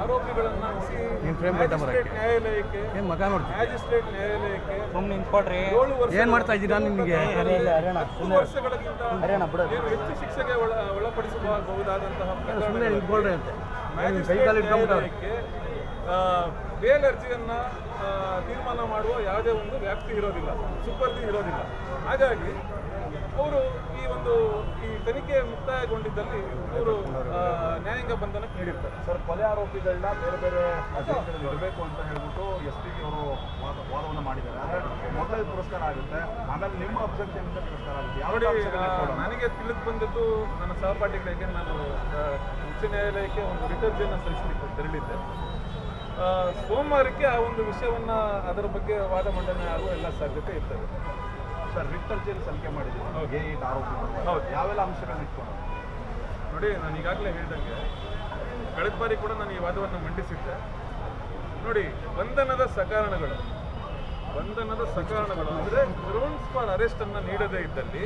ಆರೋಪಿಗಳನ್ನ ನ್ಯಾಯಾಲಯಕ್ಕೆ ಮಗ ನೋಡ್ತೀನಿ ಮ್ಯಾಜಿಸ್ಟ್ರೇಟ್ ನ್ಯಾಯಾಲಯಕ್ಕೆ ಏನ್ ಮಾಡ್ತಾ ಇದ್ದೀರಾ ನಿಮಗೆ? ಹೆಚ್ಚು ಶಿಕ್ಷೆಗೆ ಒಳಪಡಿಸಬಹುದಾದಂತಹ ನ್ಯಾಯಾಲಯಕ್ಕೆ ಬೇಲ್ ಅರ್ಜಿಯನ್ನ ತೀರ್ಮಾನ ಮಾಡುವ ಯಾವುದೇ ಒಂದು ವ್ಯಾಪ್ತಿ ಇರೋದಿಲ್ಲ. ಸುಪರ್ದಿ ಇರೋದಿಲ್ಲ. ಹಾಗಾಗಿ ಅವರು ಈ ಒಂದು ಈ ತನಿಖೆ ಮುಕ್ತಾಯಗೊಂಡಿದ್ದಲ್ಲಿ ಅವರು ನ್ಯಾಯಾಂಗ ಬಂಧನಕ್ಕೆ ನೀಡಿರ್ತಾರೆ. ಸರ್ ಕೊಲೆ ಆರೋಪಿಗಳನ್ನ ಬೇರೆ ಬೇರೆ ದೇಶಗಳಲ್ಲಿ ಇರಬೇಕು ಅಂತ ಹೇಳ್ಬಿಟ್ಟು ಎಸ್ ಪಿಗೆ ಅವರು ವಾದ ವಾದವನ್ನು ಮಾಡಿದ್ದಾರೆ. ಆದರೆ ಮೊದಲೇ ಪುರಸ್ಕಾರ ಆಗುತ್ತೆ. ಆಮೇಲೆ ನಿಮ್ಮ ಅಬ್ಜೆಕ್ಷನ್ ಅಂತ ಪುರಸ್ಕಾರ ಆಗುತ್ತೆ. ಯಾವ ನೋಡಿ? ನನಗೆ ತಿಳಿದು ಬಂದದ್ದು ನನ್ನ ಸಹಪಾಠಿಗಳಿಗೆ ನಾನು ಉಚ್ಚ ನ್ಯಾಯಾಲಯಕ್ಕೆ ಒಂದು ರಿಟರ್ಜಿಯನ್ನು ಸಲ್ಲಿಸಲಿಕ್ಕೆ ತೆರಳಿದ್ದೆ. ಆ, ಸೋಮವಾರಕ್ಕೆ ಆ ಒಂದು ವಿಷಯವನ್ನು ಅದರ ಬಗ್ಗೆ ವಾದ ಮಂಡನೆ ಆಗುವ ಎಲ್ಲ ಸಾಧ್ಯತೆ ಇರ್ತದೆ. ಸರ್ ರಿಟ್ ಅರ್ಜಿಯಲ್ಲಿ ಸಲಿಕೆ ಮಾಡಿದ್ದೀವಿ ಆರೋಪಿಗಳು ಹೌದು. ಯಾವೆಲ್ಲ ಅಂಶಗಳನ್ನ ಇಟ್ಕೊಂಡು? ನೋಡಿ ನಾನು ಈಗಾಗಲೇ ಹೇಳಿದಂಗೆ ಕಳೆದ ಬಾರಿ ಕೂಡ ನಾನು ಈ ವಾದವನ್ನು ಮಂಡಿಸಿದ್ದೆ. ನೋಡಿ ಬಂಧನದ ಸಕಾರಣಗಳು. ಬಂಧನದ ಸಕಾರಣಗಳು ಅಂದರೆ ಗ್ರೌಂಡ್ಸ್ ಫಾರ್ ಅರೆಸ್ಟ್ ಅನ್ನ ನೀಡದೇ ಇದ್ದಲ್ಲಿ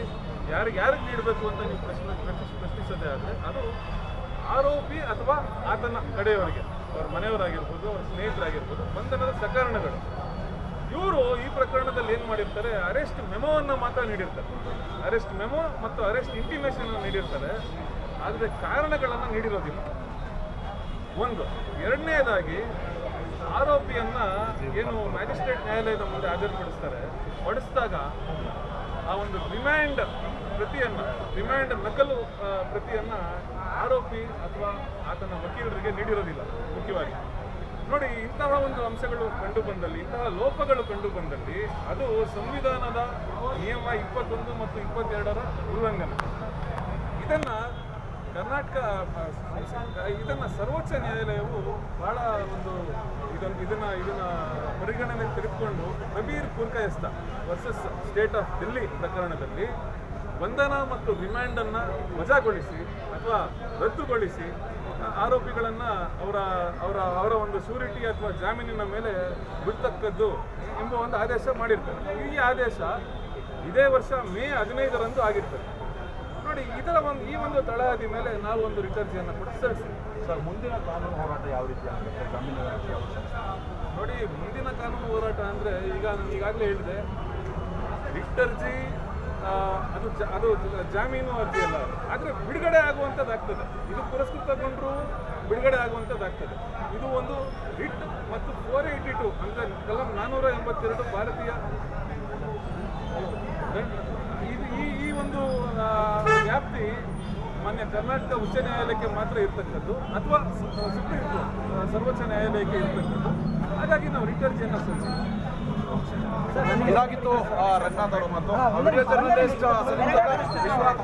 ಯಾರಿಗೆ ಯಾರಿಗೆ ನೀಡಬೇಕು ಅಂತ ನೀವು ಪ್ರಶ್ನೆ ಪ್ರಶ್ನೆ- ಪ್ರಶ್ನಿಸದೇ ಆದರೆ ಅದು ಆರೋಪಿ ಅಥವಾ ಆತನ ಕಡೆಯವರಿಗೆ ಅವ್ರ ಮನೆಯವರಾಗಿರ್ಬೋದು ಅವ್ರ ಸ್ನೇಹಿತರಾಗಿರ್ಬೋದು ಬಂಧನದ ಸಕಾರಣಗಳು. ಇವರು ಈ ಪ್ರಕರಣದಲ್ಲಿ ಏನು ಮಾಡಿರ್ತಾರೆ ಅರೆಸ್ಟ್ ಮೆಮೋವನ್ನು ಮಾತ್ರ ನೀಡಿರ್ತಾರೆ. ಅರೆಸ್ಟ್ ಮೆಮೋ ಮತ್ತು ಅರೆಸ್ಟ್ ಇಂಟಿಮೇಷನ್ ನೀಡಿರ್ತಾರೆ. ಆದರೆ ಕಾರಣಗಳನ್ನು ನೀಡಿರೋದಿಲ್ಲ. ಒಂದು, ಎರಡನೇದಾಗಿ ಆರೋಪಿಯನ್ನ ಏನು ಮ್ಯಾಜಿಸ್ಟ್ರೇಟ್ ನ್ಯಾಯಾಲಯದ ಮುಂದೆ ಹಾಜರುಪಡಿಸ್ತಾರೆ ಪಡಿಸಿದಾಗ ಆ ಒಂದು ರಿಮ್ಯಾಂಡ್ ಪ್ರತಿಯನ್ನು ರಿಮ್ಯಾಂಡ್ ನಕಲು ಪ್ರತಿಯನ್ನ ಆರೋಪಿ ಅಥವಾ ಆತನ ವಕೀಲರಿಗೆ ನೀಡಿರೋದಿಲ್ಲ, ಮುಖ್ಯವಾಗಿ. ನೋಡಿ, ಇಂತಹ ಒಂದು ಅಂಶಗಳು ಕಂಡು ಬಂದಲ್ಲಿ, ಇಂತಹ ಲೋಪಗಳು ಕಂಡು ಬಂದಲ್ಲಿ ಅದು ಸಂವಿಧಾನದ ನಿಯಮ ಇಪ್ಪತ್ತೊಂದು ಮತ್ತು ಇಪ್ಪತ್ತೆರಡರ ಉಲ್ಲಂಘನೆ. ಇದನ್ನ ಕರ್ನಾಟಕ, ಇದನ್ನ ಸರ್ವೋಚ್ಚ ನ್ಯಾಯಾಲಯವು ಬಹಳ ಒಂದು ಇದನ್ನ ಇದನ್ನ ಇದನ್ನ ಪರಿಗಣನೆ ತೆಗೆದುಕೊಂಡು Kabir Kurkayastha versus state of Delhi ಪ್ರಕರಣದಲ್ಲಿ ಬಂಧನ ಮತ್ತು ರಿಮ್ಯಾಂಡ್ ಅನ್ನ ವಜಾಗೊಳಿಸಿ ಅಥವಾ ರದ್ದುಗೊಳಿಸಿ ಆರೋಪಿಗಳನ್ನು ಅವರ ಅವರ ಅವರ ಒಂದು ಶೂರಿಟಿ ಅಥವಾ ಜಾಮೀನಿನ ಮೇಲೆ ಬಿಡ್ತಕ್ಕದ್ದು ಎಂಬ ಒಂದು ಆದೇಶ ಮಾಡಿರ್ತಾರೆ. ಈ ಆದೇಶ ಇದೇ ವರ್ಷ ಮೇ ಹದಿನೈದರಂದು ಆಗಿರ್ತದೆ. ನೋಡಿ ಇದರ ಒಂದು ಈ ಒಂದು ತಳಹದಿ ಮೇಲೆ ನಾವು ಒಂದು ರಿಟರ್ಜಿಯನ್ನು ಕೂಡ ಸಲ್ಲಿಸ್ತೀವಿ ಸರ್ ಮುಂದಿನ ಕಾನೂನು ಹೋರಾಟ ಯಾವ ರೀತಿ ಆಗುತ್ತೆ? ನೋಡಿ ಮುಂದಿನ ಕಾನೂನು ಹೋರಾಟ ಅಂದರೆ ಈಗ ನಾನು ಈಗಾಗಲೇ ಹೇಳಿದೆ ರಿಟ್ ಅರ್ಜಿ ಆ, ಅದು ಅದು ಜಾಮೀನು ಅರ್ಜಿ ಅಲ್ಲ. ಆದರೆ ಬಿಡುಗಡೆ ಆಗುವಂಥದ್ದಾಗ್ತದೆ ಇದು ಪುರಸ್ಕೃತಗೊಂಡ್ರು ಬಿಡುಗಡೆ ಆಗುವಂಥದ್ದಾಗ್ತದೆ ಇದು ಒಂದು ರಿಟ್ ಮತ್ತು ಫೋರ್ ಏಯ್ಟಿ ಟು ಅಂದರೆ ಕಲಂ ನಾನ್ನೂರ ಎಂಬತ್ತೆರಡು ಭಾರತೀಯ ಇದು ಈ ಈ ಒಂದು ವ್ಯಾಪ್ತಿ ಮಾನ್ಯ ಕರ್ನಾಟಕ ಉಚ್ಚ ನ್ಯಾಯಾಲಯಕ್ಕೆ ಮಾತ್ರ ಇರ್ತಕ್ಕದ್ದು, ಅಥವಾ ಸುಪ್ರೀಂ ಕೋರ್ಟ್ ಸರ್ವೋಚ್ಚ ನ್ಯಾಯಾಲಯಕ್ಕೆ ಇರ್ತಕ್ಕದ್ದು. ಹಾಗಾಗಿ ನಾವು ರಿಟರ್ಜಿಯನ್ನು ಸಲ್ಲಿಸ್ತೀವಿ ಇದಾಗಿತ್ತು ಆ, ರಂಗನಾಥ್ ಅವರು ಮತ್ತು ವಿಡಿಯೋ ಜರ್ನಲಿಸ್ಟ್ ವಿಶ್ವನಾಥ್